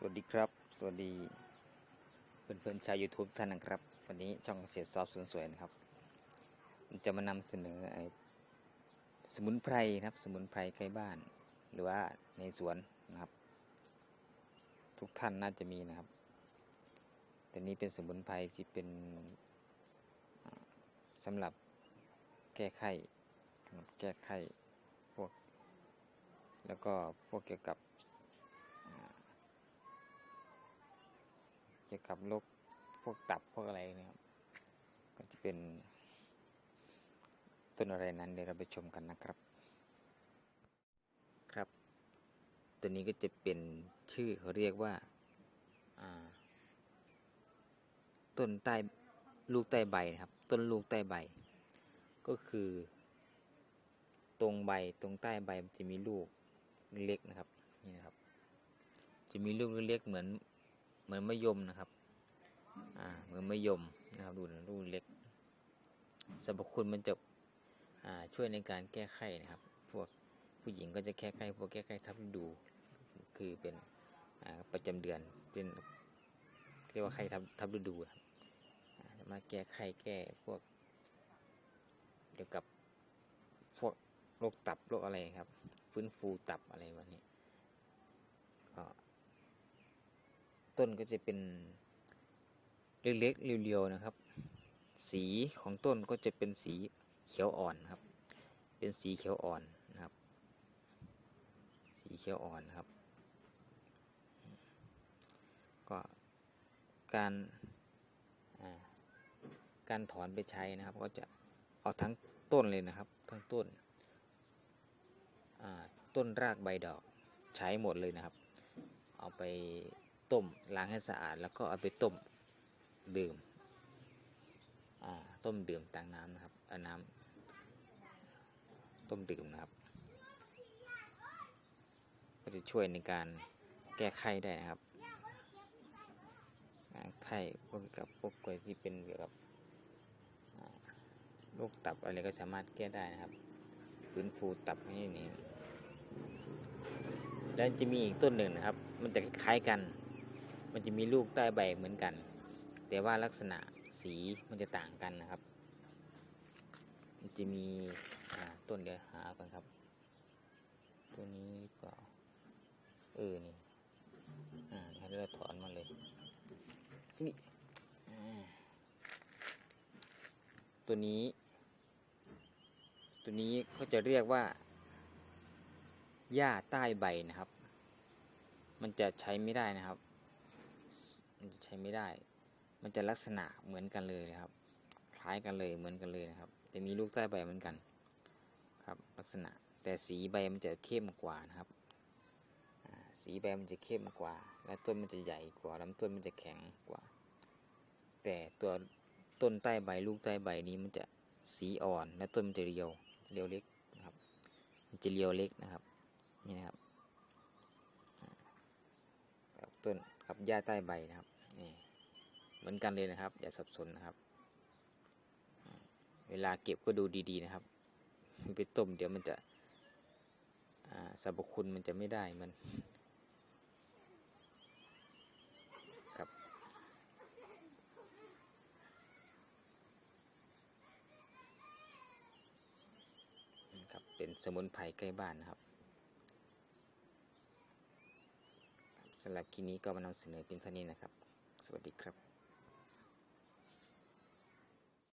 สวัสดีครับ สวัสดีเพื่อนๆชาว YouTube ท่านนะครับ วันนี้ช่องเกษตรซอฟสวยๆนะครับ จะมานำเสนอไอ้สมุนไพรนะครับ สมุนไพรใกล้บ้าน หรือว่าในสวนนะครับ ทุกท่านน่าจะมีนะครับแต่นี้เป็นสมุนไพรที่เป็นอ่าสำหรับแก้ไข้แก้ไข้พวก แล้วก็พวกเกี่ยวกับอ่า เกี่ยวกับโรคพวกตับพวกอะไรเนี่ยครับ ก็จะเป็นต้นอะไรนั้นเดี๋ยวเราไปชมกันนะครับ ครับ ตัวนี้ก็จะเป็นชื่อเขาเรียกว่าต้นใต้ลูกใต้ใบนะครับ ต้นลูกใต้ใบ ก็คือ ตรงใบตรงใต้ใบจะมีลูกเล็กนะครับนี่นะครับ จะมีลูกเล็กเหมือน เหมือนมะยมนะครับ อ่าเหมือนมะยมนะครับดูนะลูกเล็กสรรพคุณมันจะอ่าช่วยในการแก้ไขนะครับ พวกผู้หญิงก็จะแก้ไขพวกแก้ไขทับฤดูคือเป็นอ่าประจำเดือนเป็นเรียกว่าไข้ทับทับฤดูครับมาแก้ไขแก้พวกเกี่ยวกับพวกโรคตับโรคอะไรครับ ฟื้นฟูตับอะไรวันนี้ ก็ ต้นก็จะเป็นเล็กๆเรียวๆนะครับ สีของต้นก็จะเป็นสีเขียวอ่อนครับ เป็นสีเขียวอ่อนนะครับ สีเขียวอ่อนครับ ก็การการถอนไปใช้นะครับ ก็จะเอาทั้งต้นเลยนะครับ ทั้งต้นต้นรากใบดอกใช้หมดเลยนะครับ เอาไป ต้มล้างให้สะอาด แล้วก็เอาไปต้มดื่มต้มดื่มต่างน้ำนะครับเอาน้ำต้มดื่มนะครับ ก็จะช่วยในการแก้ไขได้นะครับไข้พวกเกี่ยวกับพวกกล้วยที่เป็นเกี่ยวกับโรคตับอะไรก็สามารถแก้ได้นะครับฟื้นฟูตับให้นี่แล้วจะมีอีกต้นหนึ่งนะครับ มันจะคล้ายกัน มันจะมีลูกใต้ใบเหมือนกัน แต่ว่าลักษณะสีมันจะต่างกันนะครับ มันจะมีต้นเดี๋ยวหาก่อนครับ ตัวนี้หรือเออนี่อ่าให้เราถอนมาเลยนี่ตัวนี้ ตัวนี้เขาจะเรียกว่าหญ้าใต้ใบนะครับ มันจะใช้ไม่ได้นะครับ มันจะใช้ไม่ได้ มันจะลักษณะเหมือนกันเลยนะครับ คล้ายกันเลยเหมือนกันเลยนะครับแต่มีลูกใต้ใบเหมือนกันครับลักษณะแต่สีใบมันจะเข้มกว่านะครับสีใบมันจะเข้มกว่า และต้นมันจะใหญ่กว่าลำต้นมันจะแข็งกว่า แต่ตัวต้นใต้ใบลูกใต้ใบนี้มันจะสีอ่อน และต้นมันจะเรียวเรียวเล็กนะครับ มันจะเรียวเล็กนะครับนี่นะครับต้น กับหญ้าใต้ใบนะครับนี่เหมือนกันเลยนะครับ อย่าสับสนนะครับ เวลาเก็บก็ดูดีๆนะครับไปต้มเดี๋ยวมันจะสรรพคุณมันจะไม่ได้มันครับครับเป็นสมุนไพรใกล้บ้านนะครับ สำหรับคลิปนี้ก็มานำเสนอเป็นเท่านี้นะครับ สวัสดีครับ